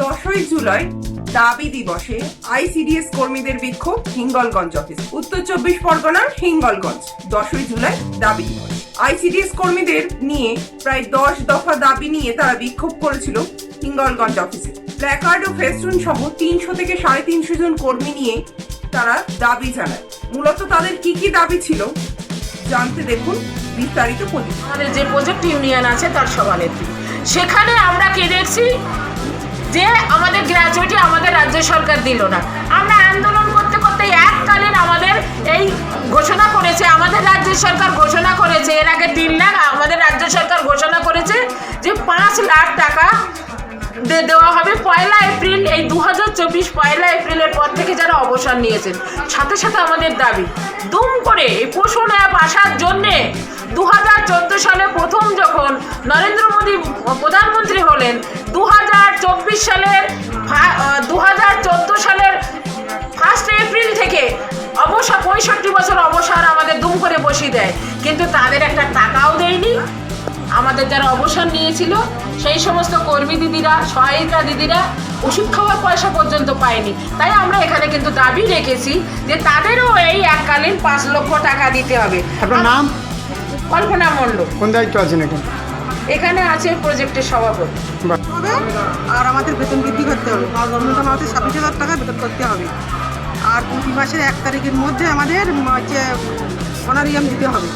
দশই জুলাই দাবি দিবসে আইসিডিএস কর্মীদের বিক্ষোভ হিঙ্গলগঞ্জ অফিস। উত্তর চব্বিশ পরগনার হিঙ্গলগঞ্জ। দশই জুলাই দাবি দিবস। আইসিডিএস কর্মীদের নিয়ে প্রায় দশ দফা দাবি নিয়ে তারা বিক্ষোভ করেছিল হিঙ্গলগঞ্জ অফিসে। প্ল্যাকার্ড ও ফেস্টুন সহ তিনশো থেকে সাড়ে তিনশো জন কর্মী নিয়ে তারা দাবি জানায়। মূলত তাদের কি কি দাবি ছিল জানতে দেখুন বিস্তারিত প্রতিবেদন আমাদের যে প্রজেক্ট ইউনিয়ন আছে তার সভানেত্রী। সেখানে আমরা কে দেখছি? যে আমাদের গ্র্যাজুয়েটি আমাদের রাজ্য সরকার দিল না। আমরা আন্দোলন করতে করতে এককালীন আমাদের এই ঘোষণা করেছে, আমাদের রাজ্য সরকার ঘোষণা করেছে, এর আগে তিন লাখ আমাদের রাজ্য সরকার ঘোষণা করেছে যে পাঁচ লাখ টাকা দেওয়া হবে। পয়লা এপ্রিল, এই দু হাজার চব্বিশ পয়লা এপ্রিলের পর থেকে যারা অবসর নিয়েছেন সাথে সাথে আমাদের দাবি, দুম করে এই পোষণ অ্যাপ আসার জন্যে দু হাজার চোদ্দ সালে প্রথম যখন নরেন্দ্র মোদী প্রধানমন্ত্রী হলেন চব্বিশ সালের দু হাজার চোদ্দ সালের ফার্স্ট এপ্রিল থেকে অবসর পঁয়ষট্টি বছর অবসর আমাদের দুম করে বসিয়ে দেয়। কিন্তু তাদের একটা টাকাও দেয়নি। আমাদের যারা অবসর নিয়েছিল সেই সমস্ত কর্মী দিদিরা সহায়িকা দিদিরা ওষুধ খাওয়ার পয়সা পর্যন্ত পায়নি। তাই আমরা এখানে কিন্তু দাবি রেখেছি যে তাদেরও এই এককালীন পাঁচ লক্ষ টাকা দিতে হবে। আপনার নাম? কল্পনা মণ্ডল। কোন দায়িত্ব আছেন এখন? এখানে আছে প্রজেক্টের সভাপতি। হবে আর আমাদের বেতন বৃদ্ধি করতে হবে। ন্যূনতম আমাদের ছাব্বিশ হাজার টাকা বেতন করতে হবে। আর প্রতি মাসের এক তারিখের মধ্যে আমাদের হচ্ছে অনারিয়াম দিতে হবে।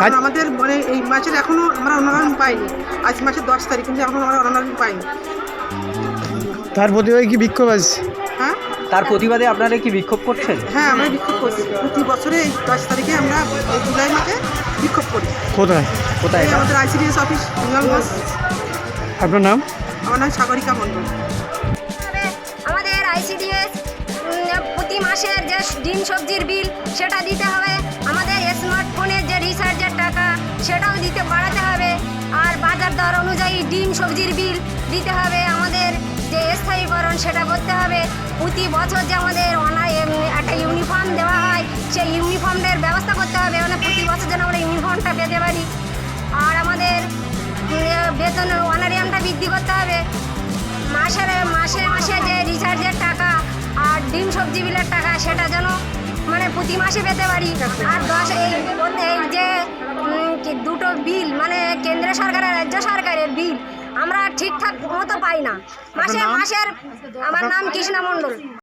কারণ আমাদের মানে এই মাসের এখনও আমরা অনারাম পাইনি। আজ মাসের দশ তারিখ কিন্তু এখনও আমরা অনারাম পাইনি। তার প্রতিবাদে কি বিক্ষোভ আছে? তার প্রতিবাদে আপনারা কি বিক্ষোভ করছেন? হ্যাঁ আমরা বিক্ষোভ করছি। প্রতি বছরে এই দশ তারিখে আমরা এই জুলাই মাসে বিক্ষোভ করি। কোথায়? কোথায় এই? আমাদের আইসিডিএস অফিস নিয়মগঞ্জ আপনার নাম? আমার নাম সাগরিকা মণ্ডল। আমাদের আইসিডিএস প্রতি মাসের যে ডিম সবজির বিল সেটা দিতে হবে। আমাদের স্মার্টফোনের যে রিচার্জের টাকা সেটাও দিতে বাড়াতে হবে। আর বাজার দর অনুযায়ী ডিম সবজির বিল দিতে হবে আমাদের যে স্থায়ীকরণ সেটা করতে হবে। প্রতি বছর যে আমাদের একটা ইউনিফর্ম দেওয়া হয়, সেই ইউনিফর্মের ব্যবস্থা করতে হবে। মানে প্রতি বছর যেন আমরা ইউনিফর্মটা পেতে পারি। আর আমাদের বেতন অনারিয়ামটা বৃদ্ধি করতে হবে। মাসের, মাসে মাসে যে রিচার্জের টাকা আর ডিম সবজি বিলের টাকা, সেটা যেন মানে প্রতি মাসে পেতে পারি। আর দশ, এই যে দুটো বিল মানে কেন্দ্র সরকার আর রাজ্য সরকারের বিল ঠিকঠাক মতো পাই না। মাসে মাসের আমার নাম কৃষ্ণা মণ্ডল।